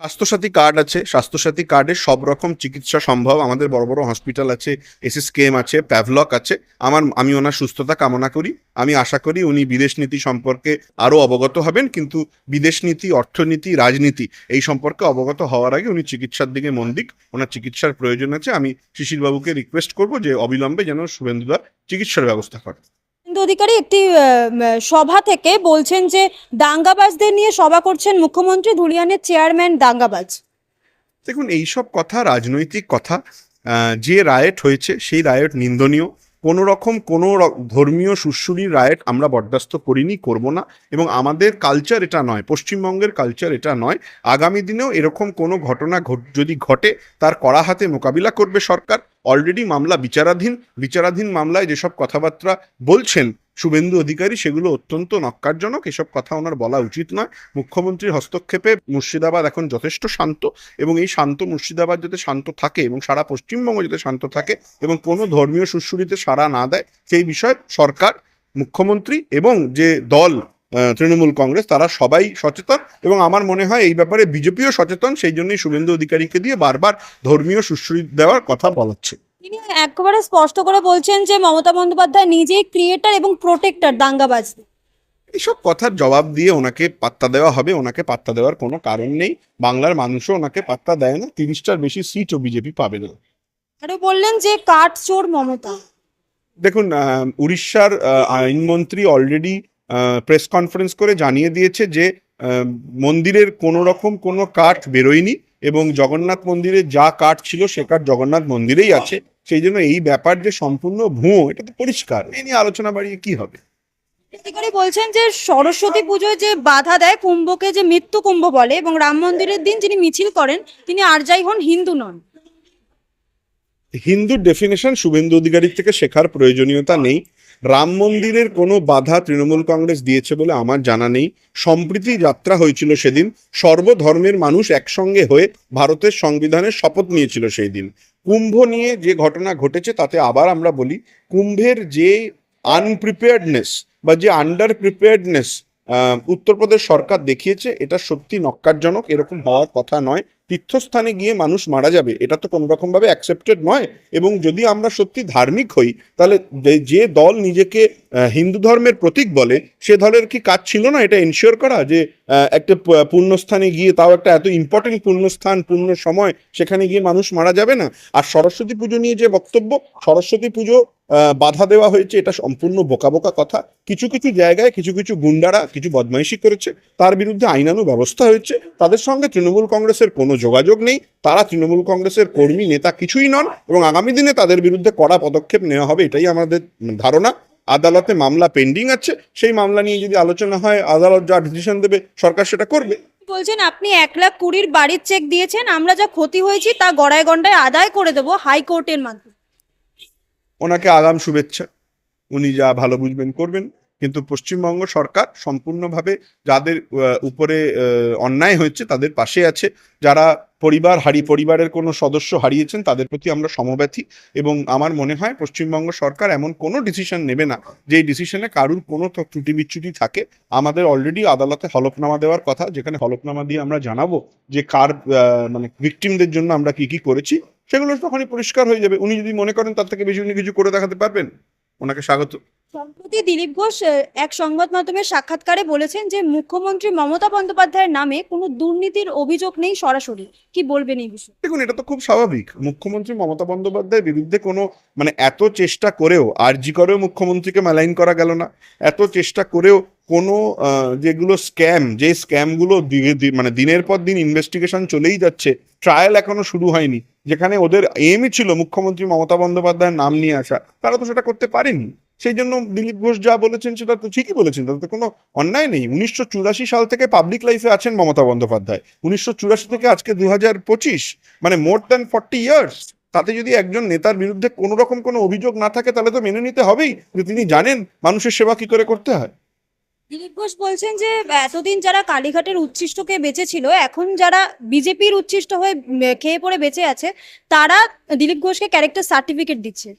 Swasthya Sathi card আছে। স্বাস্থ্যসাথী কার্ডে সব রকম চিকিৎসা সম্ভব। আমাদের বড় বড় হসপিটাল আছে, এসএসকেএম আছে, প্যাভলক আছে। আমার, আমি ওনার সুস্থতা কামনা করি। আমি আশা করি উনি বিদেশ নীতি সম্পর্কে আরও অবগত হবেন। কিন্তু বিদেশ নীতি, অর্থনীতি, রাজনীতি এই সম্পর্কে অবগত হওয়ার আগে উনি চিকিৎসার দিকে মন দিক। ওনার চিকিৎসার প্রয়োজন আছে। আমি শিশিরবাবুকে রিকোয়েস্ট করব যে অবিলম্বে যেন শুভেন্দুদার চিকিৎসার ব্যবস্থা করে কিন্তু অধিকারী একটি সভা থেকে বলছেন যে দাঙ্গাবাজদের নিয়ে সভা করছেন মুখ্যমন্ত্রী, ধুলিয়ানের চেয়ারম্যান দাঙ্গাবাজ। দেখুন, এইসব কথা রাজনৈতিক কথা যে রায়েট হয়েছে সেই রায়েট নিন্দনীয়। কোনো রকম কোনো ধর্মীয় সুশ্রুরির রায়েট আমরা বরদাস্ত করিনি, করব না। এবং আমাদের কালচার এটা নয়, পশ্চিমবঙ্গের কালচার এটা নয়। আগামী দিনেও এরকম কোনো ঘটনা ঘট- যদি ঘটে, তার কড়া হাতে মোকাবিলা করবে সরকার। অলরেডি মামলা বিচারাধীন বিচারাধীন মামলায় যেসব কথাবার্তা বলছেন শুভেন্দু অধিকারী, সেগুলো অত্যন্ত নক্কারজনক এসব কথা ওনার বলা উচিত নয়। মুখ্যমন্ত্রীর হস্তক্ষেপে মুর্শিদাবাদ এখন যথেষ্ট শান্ত এবং এই শান্ত মুর্শিদাবাদ যাতে শান্ত থাকে এবং সারা পশ্চিমবঙ্গ যাতে শান্ত থাকে এবং কোনো ধর্মীয় সুশ্রুতিতে সাড়া না দেয়, সেই বিষয়ে সরকার, মুখ্যমন্ত্রী এবং যে দল তৃণমূল কংগ্রেস তারা সবাই সচেতন এবং আমার মনে হয় এই ব্যাপারে বিজেপিও সচেতন সেই জন্যই শুভেন্দু অধিকারীকে দিয়ে বারবার ধর্মীয় সুশ্রুতি দেওয়ার কথা বলাচ্ছে। তিনি একেবারে স্পষ্ট করে বলছেন যে মমতা বন্দ্যোপাধ্যায় নিজেই ক্রিয়েটার এবং প্রোটেক্টর দাঙ্গাবাজ এইসব কথার জবাব দিয়ে ওনাকে পাত্তা দেওয়া হবে ওনাকে পাত্তা দেওয়ার কোনো কারণ নেই। বাংলার মানুষও ওনাকে পাত্তা দেয় না তিরিশটার বেশি সিটও বিজেপি পাবে না। আরও বললেন যে কাঠ চোর মমতা। দেখুন উড়িষ্যার আইনমন্ত্রী অলরেডি প্রেস কনফারেন্স করে জানিয়ে দিয়েছে যে মন্দিরের কোনো রকম কোনো কাঠ বেরোয়নি এবং জগন্নাথ মন্দিরে যা কাঠ ছিল সে কাঠ জগন্নাথ মন্দিরেই আছে। সেই জন্য এই ব্যাপার যে সম্পূর্ণ ভুয়ো এটা তো পরিষ্কার। এই নিয়ে আলোচনা বাড়িয়ে কি হবে? অধিকারী বলছেন যে সরস্বতী পুজোয় যে বাধা দেয় কুম্ভকে যে মৃত্যু কুম্ভ বলে এবং রাম মন্দিরের দিন যিনি মিছিল করেন তিনি আর যাই হন হিন্দু নন। হিন্দুর ডেফিনেশন শুভেন্দু অধিকারীর থেকে শেখার প্রয়োজনীয়তা নেই। রাম মন্দিরের কোনো বাধা তৃণমূল কংগ্রেস দিয়েছে বলে আমার জানা নেই। সম্প্রীতি যাত্রা হয়েছিল সেদিন। সর্বধর্মের মানুষ একসঙ্গে হয়ে ভারতের সংবিধানের শপথ নিয়েছিল সেই দিন কুম্ভ নিয়ে যে ঘটনা ঘটেছে তাতে আবার আমরা বলি, কুম্ভের যে আনপ্রিপেয়ার্ডনেস বা যে আন্ডার প্রিপেয়ার্ডনেস উত্তরপ্রদেশ সরকার দেখিয়েছে, এটা সত্যি নক্কারজনক। এরকম হওয়ার কথা নয়। তীর্থস্থানে গিয়ে মানুষ মারা যাবে, এটা তো কোনো রকম ভাবে অ্যাকসেপ্টেড নয়। এবং যদি আমরা সত্যি ধার্মিক হই, তাহলে যে- দল নিজেকে হিন্দু ধর্মের প্রতীক বলে, সে দলের কি কাজ ছিল না এটা এনশিওর করা? যে একটা প- পুণ্যস্থানে গিয়ে তাও একটা এত ইম্পর্টেন্ট পুণ্যস্থান পুণ্য সময় সেখানে গিয়ে মানুষ মারা যাবে না? আর সরস্বতী পুজো নিয়ে যে বক্তব্য, সরস্বতী পুজো বাধা দেওয়া হয়েছে, এটা সম্পূর্ণ বোকা বোকা কথা। কিছু কিছু জায়গায় কিছু কিছু গুন্ডারা কিছু বদমাইশি করেছে, তার বিরুদ্ধে আইনানু ব্যবস্থা হয়েছে। তাদের সঙ্গে তৃণমূল কংগ্রেসের কোনো যোগাযোগ নেই। তারা তৃণমূল কংগ্রেসের কর্মী নেতা কিছুই নন এবং আগামী দিনে তাদের বিরুদ্ধে কড়া পদক্ষেপ নেওয়া হবে, এটাই আমাদের ধারণা। আদালতে মামলা পেন্ডিং আছে, সেই মামলা নিয়ে যদি আলোচনা হয়, আদালত যা ডিসিশন দেবে, সরকার সেটা করবে। বলছেন, আপনি এক লাখ কুড়ির বাড়ির চেক দিয়েছেন, আমরা যা ক্ষতি হয়েছি তা গড়ায় গন্ডায় আদায় করে দেবো হাইকোর্টের মাধ্যমে। ওনাকে আগাম শুভেচ্ছা। উনি যা ভালো বুঝবেন করবেন। কিন্তু পশ্চিমবঙ্গ সরকার সম্পূর্ণভাবে যাদের উপরে অন্যায় হয়েছে তাদের পাশে আছে। যারা পরিবার হারি, পরিবারের কোনো সদস্য হারিয়েছেন তাদের প্রতি আমরা সমব্যথী। এবং আমার মনে হয় পশ্চিমবঙ্গ সরকার এমন কোনো ডিসিশন নেবে না, যে ডিসিশনে কারুর কোনো ত্রুটি বিচ্যুতি থাকে। আমাদের অলরেডি আদালতে হলফনামা দেওয়ার কথা, যেখানে হলফনামা দিয়ে আমরা জানাব যে কার মানে ভিকটিমদের জন্য আমরা কি কি করেছি। সেগুলো তখনই পরিষ্কার হয়ে যাবে। উনি যদি মনে করেন তার থেকে বেশি উনি কিছু করে দেখাতে পারবেন? ওনাকে স্বাগত। সম্প্রতি দিলীপ ঘোষ এক সংবাদ মাধ্যমের সাক্ষাৎকারে বলেছেন যে মুখ্যমন্ত্রী মমতা বন্দ্যোপাধ্যায়ের নামে কোনো দুর্নীতির অভিযোগ নেই সরাসরি। কি বলবেন এই বিষয়ে? দেখুন এটা তো খুব স্বাভাবিক। মুখ্যমন্ত্রী মমতা বন্দ্যোপাধ্যায়ের বিরুদ্ধে কোনো মানে এত চেষ্টা করেও আরজি করেও মুখ্যমন্ত্রীকে মেলাইন করা গেল না। এত চেষ্টা করেও কোনো যেগুলো স্ক্যাম যে স্ক্যামগুলো মানে দিনের পর দিন ইনভেস্টিগেশন চলেই যাচ্ছে ট্রায়াল এখনও শুরু হয়নি, যেখানে ওদের এমই ছিল মুখ্যমন্ত্রী মমতা বন্দ্যোপাধ্যায়ের নাম নিয়ে আসা, তারা তো সেটা করতে পারেনি। সেই জন্য দিলীপ ঘোষ যা বলেছেন সেটা তো ঠিকই বলেছেন, তাতে কোনো অন্যায় নেই। উনিশশো চুরাশি সাল থেকে পাবলিক লাইফে আছেন মমতা বন্দ্যোপাধ্যায়। উনিশশো চুরাশি থেকে আজকে দু হাজার পঁচিশ মানে মোর দ্যান ফর্টি ইয়ার্স তাতে যদি একজন নেতার বিরুদ্ধে কোনো রকম কোনো অভিযোগ না থাকে, তাহলে তো মেনে নিতে হবেই যে তিনি জানেন মানুষের সেবা কি করে করতে হয়। দিলীপ ঘোষ বলছেন যে এতদিন যারা কালীঘাটের উচ্ছিষ্টকে বেঁচেছিল এখন যারা বিজেপির উচ্ছিষ্ট হয়ে খেয়ে পড়ে বেঁচে আছে তারা দিলীপ ঘোষকে ক্যারেক্টার সার্টিফিকেট দিচ্ছে।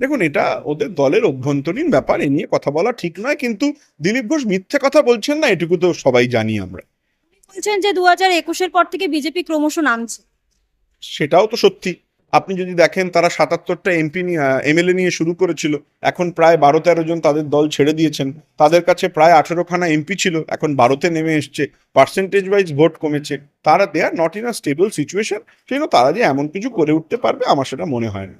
দেখুন এটা ওদের দলের অভ্যন্তরীণ ব্যাপার এ নিয়ে কথা বলা ঠিক নয় কিন্তু দিলীপ ঘোষ মিথ্যে কথা বলছেন না এটুকু তো সবাই জানি আমরা। বলছেন যে দু হাজার একুশের পর থেকে বিজেপি ক্রমশ নামছে। সেটাও তো সত্যি। আপনি যদি দেখেন তারা সাতাত্তরটা এমপি নিয়ে এমএলএ নিয়ে শুরু করেছিল, এখন প্রায় বারো তেরো জন তাদের দল ছেড়ে দিয়েছেন। তাদের কাছে প্রায় আঠেরোখানা এমপি ছিল, এখন বারোতে নেমে এসছে। পার্সেন্টেজ ওয়াইজ ভোট কমেছে। তারা they're not in a stable situation সেই তারা যে এমন কিছু করে উঠতে পারবে, আমার সেটা মনে হয় না।